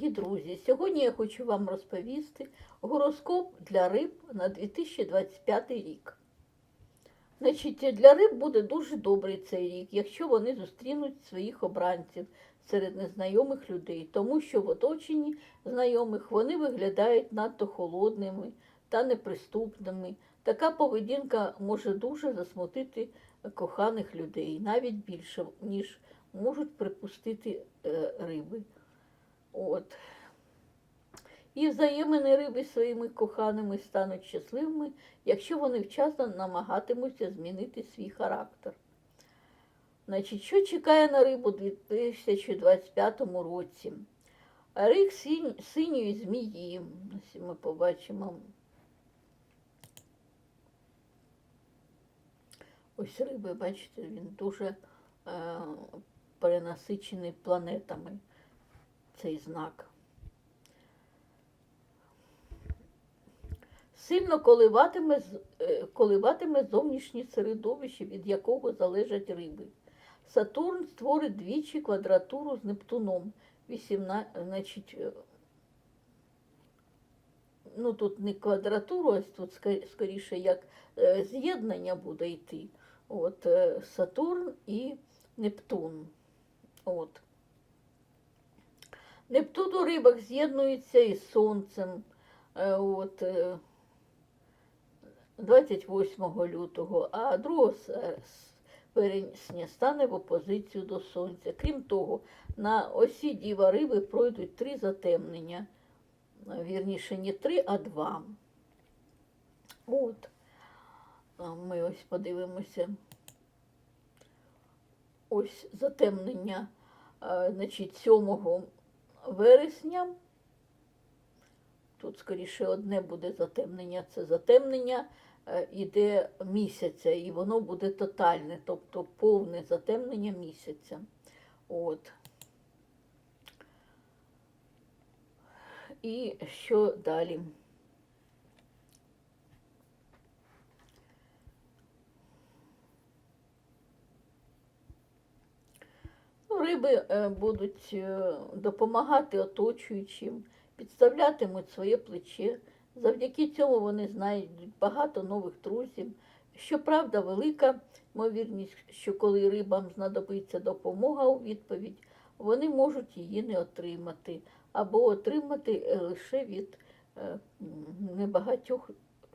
Дорогі друзі! Сьогодні я хочу вам розповісти гороскоп для риб на 2025 рік. Значить, для риб буде дуже добрий цей рік, якщо вони зустрінуть своїх обранців серед незнайомих людей, тому що в оточенні знайомих вони виглядають надто холодними та неприступними. Така поведінка може дуже засмутити коханих людей, навіть більше, ніж можуть припустити е, риби. От. І взаємини риби своїми коханими стануть щасливими, якщо вони вчасно намагатимуться змінити свій характер. Значить, що чекає на рибу у 2025 році? Синь, синьої змії. Ось ми побачимо. Ось риби, бачите, він дуже е, перенасичений планетами цей знак. Сильно коливатиме, е, коливатиме зовнішнє середовище, від якого залежать риби. Сатурн створить двічі квадратуру з Нептуном. 18, значить, е, ну тут не квадратуру, ось тут скоріше як е, з'єднання буде йти. От, Сатурн і Нептун. От. Нептун у рибах з'єднується із Сонцем. е, От, е, 28 лютого, а 2 с- с- вересня стане в опозицію до Сонця. Крім того, на осі Діва Риби пройдуть три затемнення. Е, Вірніше, не три, а два. От. Ми ось подивимося. Ось затемнення е, значить, 7 вересня. Тут скоріше одне буде затемнення. Це затемнення е, іде місяця, і воно буде тотальне, тобто повне затемнення місяця. От. І що далі? Ну, Риби е, будуть е, допомагати оточуючим, підставлятимуть своє плече. Завдяки цьому вони знайдуть багато нових друзів. Щоправда, велика ймовірність, що коли рибам знадобиться допомога у відповідь, вони можуть її не отримати, або отримати е, лише від небагатьох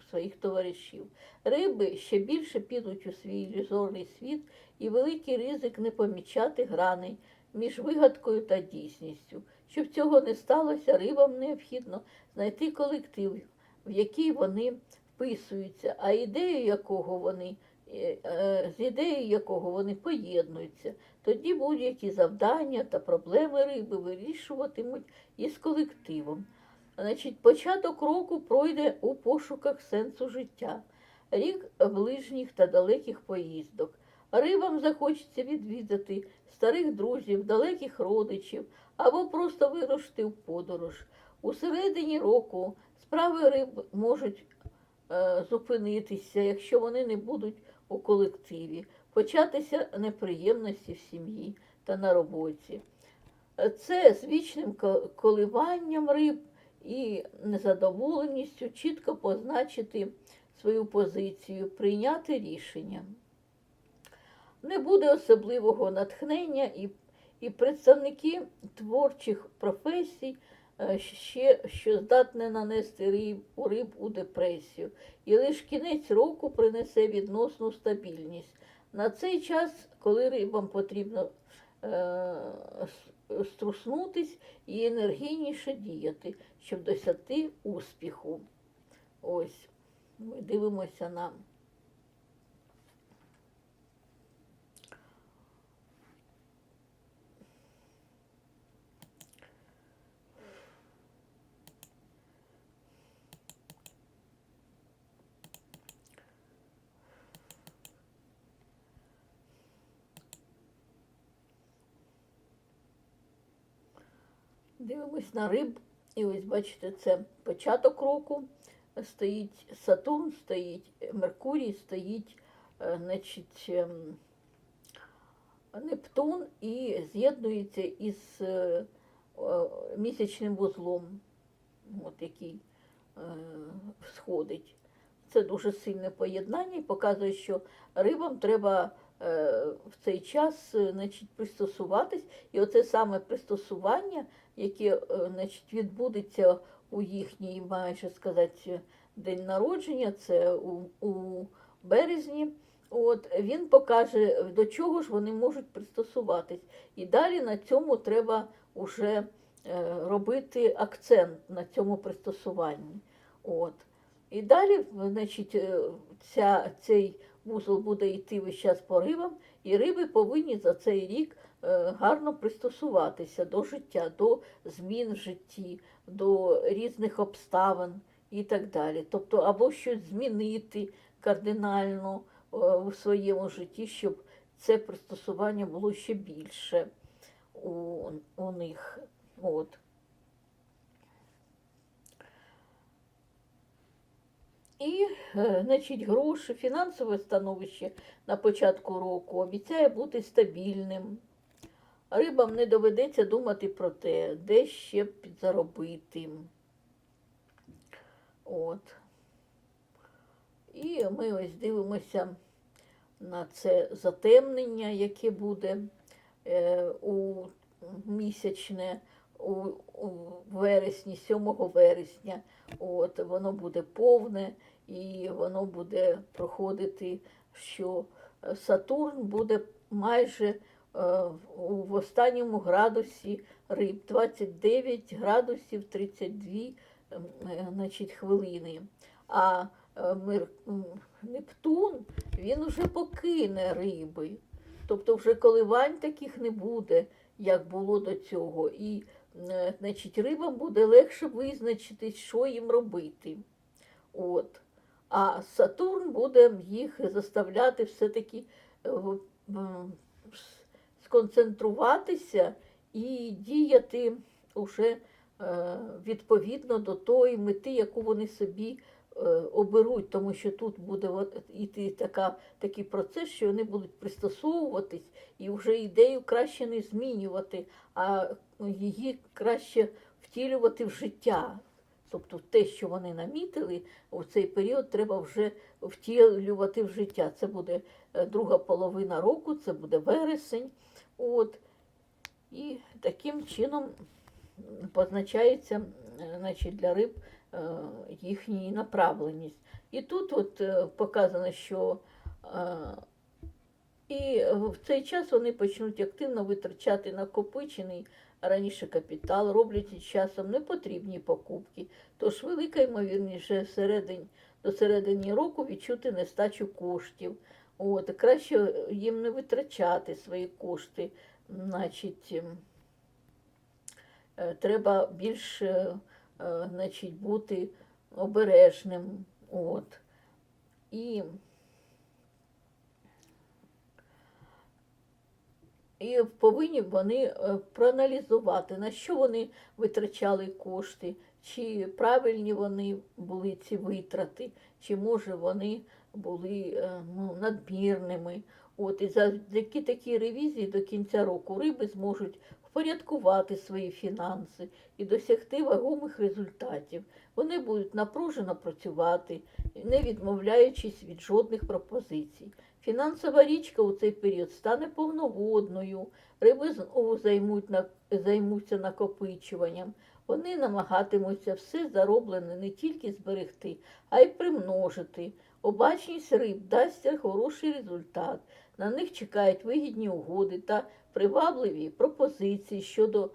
своїх товаришів. Риби ще більше підуть у свій ілюзорний світ і великий ризик не помічати граней між вигадкою та дійсністю. Щоб цього не сталося, рибам необхідно знайти колектив, в який вони вписуються, а ідею якого вони, е, е, з ідеєю якого вони поєднуються. Тоді будь-які завдання та проблеми риби вирішуватимуть із колективом. Значить, початок року пройде у пошуках сенсу життя, рік ближніх та далеких поїздок. Рибам захочеться відвідати старих друзів, далеких родичів або просто вирушити в подорож. У середині року справи риб можуть е, зупинитися, якщо вони не будуть у колективі, початися неприємності в сім'ї та на роботі. Це з вічним коливанням риб і незадоволеністю чітко позначити свою позицію, прийняти рішення. Не буде особливого натхнення і, і представники творчих професій е, ще що здатне нанести риб, у риб у депресію. І лише кінець року принесе відносну стабільність. На цей час, коли рибам потрібно е, струснутись і енергійніше діяти, щоб досягти успіху. Ось, ми дивимося на Дивимось на риб, і ось бачите, це початок року. Стоїть Сатурн, стоїть Меркурій, стоїть е, значить, ем, Нептун і з'єднується із е, місячним вузлом, от який е, сходить. Це дуже сильне поєднання і показує, що рибам треба в цей час значить, пристосуватись. І оце саме пристосування, яке е, значить, відбудеться у їхній, майже сказати, день народження, це у, у березні. От, він покаже, до чого ж вони можуть пристосуватись. І далі на цьому треба вже е, робити акцент на цьому пристосуванні. От. І далі, значить, е, ця, цей вузол буде йти весь час по рибам, і риби повинні за цей рік гарно пристосуватися до життя, до змін в житті, до різних обставин і так далі. Тобто, або щось змінити кардинально е, у своєму житті, щоб це пристосування було ще більше у, у них. От. І, е, значить, гроші, фінансове становище на початку року обіцяє бути стабільним. Рибам не доведеться думати про те, де ще підзаробити. От. І ми ось дивимося на це затемнення, яке буде е, у місячне у, у вересні, 7 вересня. От, воно буде повне і воно буде проходити, що Сатурн буде майже в- в останньому градусі риб 29 градусів 32 ем, е, значить, хвилини. А е, Нептун він вже покине риби. Тобто вже коливань таких не буде, як було до цього. І е, значить, рибам буде легше визначити, що їм робити. От. А Сатурн буде їх заставляти все-таки е, сконцентруватися і діяти уже е, відповідно до тої мети, яку вони собі е, оберуть, тому що тут буде іти така, такий процес, що вони будуть пристосовуватись і вже ідею краще не змінювати, а її краще втілювати в життя. Тобто те, що вони намітили, у цей період треба вже втілювати в життя. Це буде е, друга половина року, це буде вересень. От. І таким чином позначається е, значить, для риб е, їхня направленість. І тут от е, показано, що і в цей час вони почнуть активно витрачати накопичений раніше капітал, роблять часом непотрібні покупки. Тож велика ймовірність, середині, до середини року відчути нестачу коштів. От, краще їм не витрачати свої кошти. Значить, ем, е, треба більш е, е, значить, бути обережним. От. І І повинні вони е, проаналізувати, на що вони витрачали кошти, чи правильні вони були ці витрати, чи може вони були е, ну, надмірними. От, і завдяки такій ревізії до кінця року риби зможуть впорядкувати свої фінанси і досягти вагомих результатів. Вони будуть напружено працювати, не відмовляючись від жодних пропозицій. Фінансова річка у цей період стане повноводною, риби знову займуть займуться накопичуванням. Вони намагатимуться все зароблене не тільки зберегти, а й примножити. Обачність риб дасть хороший результат. На них чекають вигідні угоди та привабливі пропозиції щодо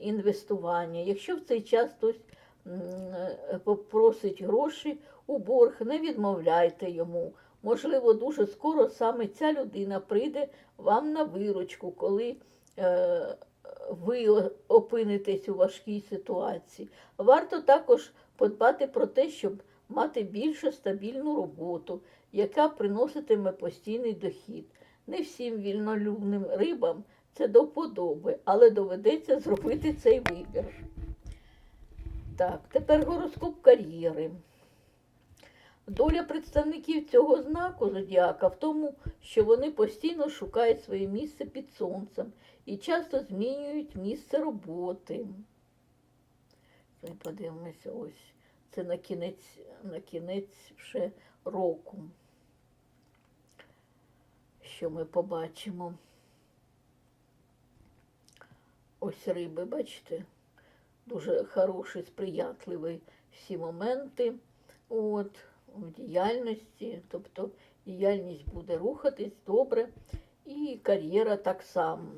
інвестування. Якщо в цей час хтось е, попросить гроші у борг, не відмовляйте йому. Можливо, дуже скоро саме ця людина прийде вам на виручку, коли е, ви опинитесь у важкій ситуації. Варто також подбати про те, щоб мати більш стабільну роботу, яка приноситиме постійний дохід. Не всім вільнолюбним рибам це до вподоби, але доведеться зробити цей вибір. Так, тепер гороскоп кар'єри. Доля представників цього знаку зодіака в тому, що вони постійно шукають своє місце під сонцем і часто змінюють місце роботи. Ми подивимося ось. Це на кінець, на кінець вже року. Що ми побачимо? Ось риби, бачите, дуже хороший, сприятливий всі моменти от, в діяльності, тобто діяльність буде рухатись добре, і кар'єра так само.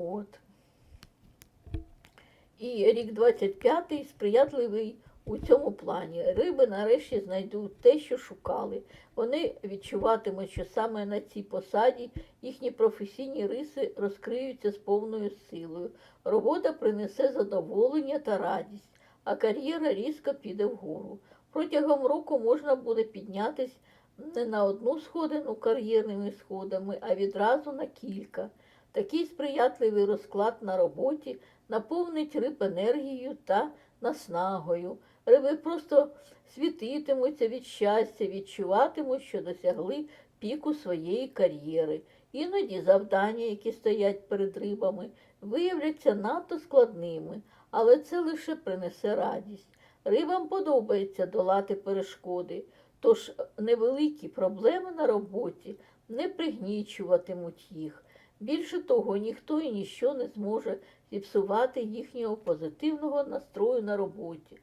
От. І рік 25-й сприятливий у цьому плані. Риби нарешті знайдуть те, що шукали. Вони відчуватимуть, що саме на цій посаді їхні професійні риси розкриються з повною силою. Робота принесе задоволення та радість, а кар'єра різко піде вгору. Протягом року можна буде піднятись не на одну сходину кар'єрними сходами, а відразу на кілька. Такий сприятливий розклад на роботі наповнить риб енергією та наснагою. Риби просто світитимуться від щастя, відчуватимуть, що досягли піку своєї кар'єри. Іноді завдання, які стоять перед рибами, виявляться надто складними, але це лише принесе радість. Рибам подобається долати перешкоди, тож невеликі проблеми на роботі не пригнічуватимуть їх. Більше того, ніхто і ніщо не зможе зіпсувати їхнього позитивного настрою на роботі.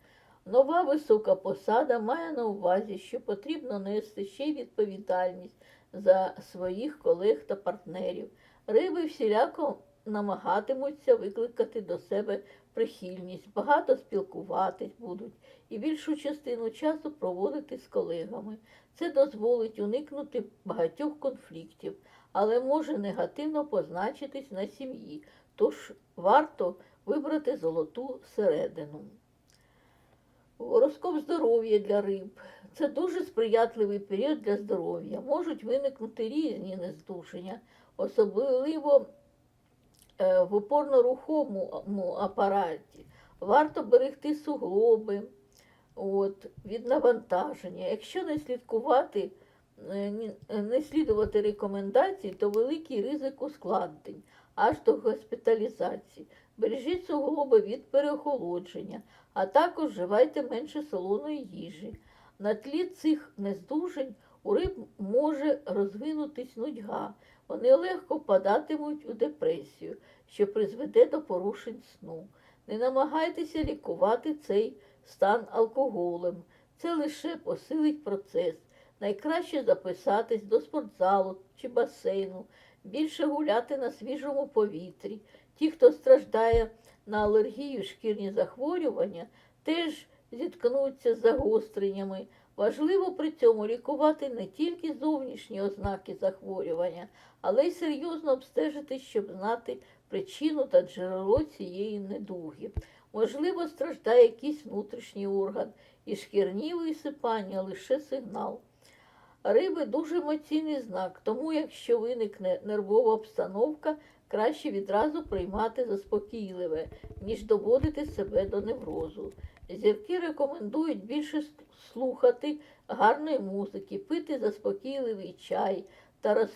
Нова висока посада має на увазі, що потрібно нести ще й відповідальність за своїх колег та партнерів. Риби всіляко намагатимуться викликати до себе прихильність, багато спілкуватись будуть і більшу частину часу проводити з колегами. Це дозволить уникнути багатьох конфліктів, але може негативно позначитись на сім'ї, тож варто вибрати золоту середину. Гороскоп здоров'я для риб. Це дуже сприятливий період для здоров'я. Можуть виникнути різні нездушення, особливо в опорно-руховому апараті. Варто берегти суглоби от, від навантаження. Якщо не слідкувати, е, не слідувати рекомендацій, то великий ризик ускладнень аж до госпіталізації. Бережіть суглоби від переохолодження, а також вживайте менше солоної їжі. На тлі цих нездужень у риб може розвинутись нудьга. Вони легко впадатимуть у депресію, що призведе до порушень сну. Не намагайтеся лікувати цей стан алкоголем. Це лише посилить процес. Найкраще записатись до спортзалу чи басейну, більше гуляти на свіжому повітрі. Ті, хто страждає на алергію, шкірні захворювання, теж зіткнуться з загостреннями. Важливо при цьому лікувати не тільки зовнішні ознаки захворювання, але й серйозно обстежити, щоб знати причину та джерело цієї недуги. Можливо, страждає якийсь внутрішній орган, і шкірні висипання лише сигнал. Риби дуже емоційний знак, тому якщо виникне нервова обстановка, краще відразу приймати заспокійливе, ніж доводити себе до неврозу. Зірки рекомендують більше слухати гарної музики, пити заспокійливий чай та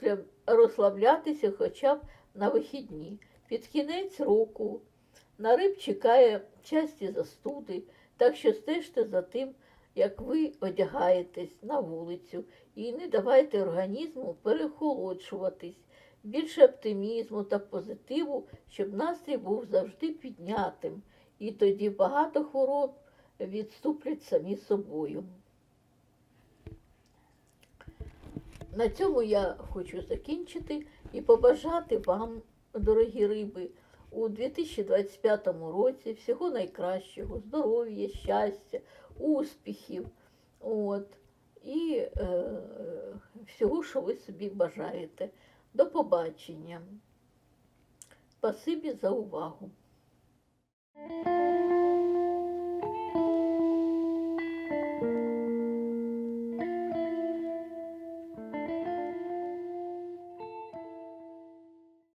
розслаблятися хоча б на вихідні. Під кінець року на риб чекає часті застуди, так що стежте за тим, як ви одягаєтесь на вулицю, і не давайте організму перехолоджуватись. Більше оптимізму та позитиву, щоб настрій був завжди піднятим, і тоді багато хвороб відступлять самі собою. На цьому я хочу закінчити і побажати вам, дорогі риби, у 2025 році всього найкращого, здоров'я, щастя, успіхів. От, і е, всього, що ви собі бажаєте. До побачення. Спасибі за увагу.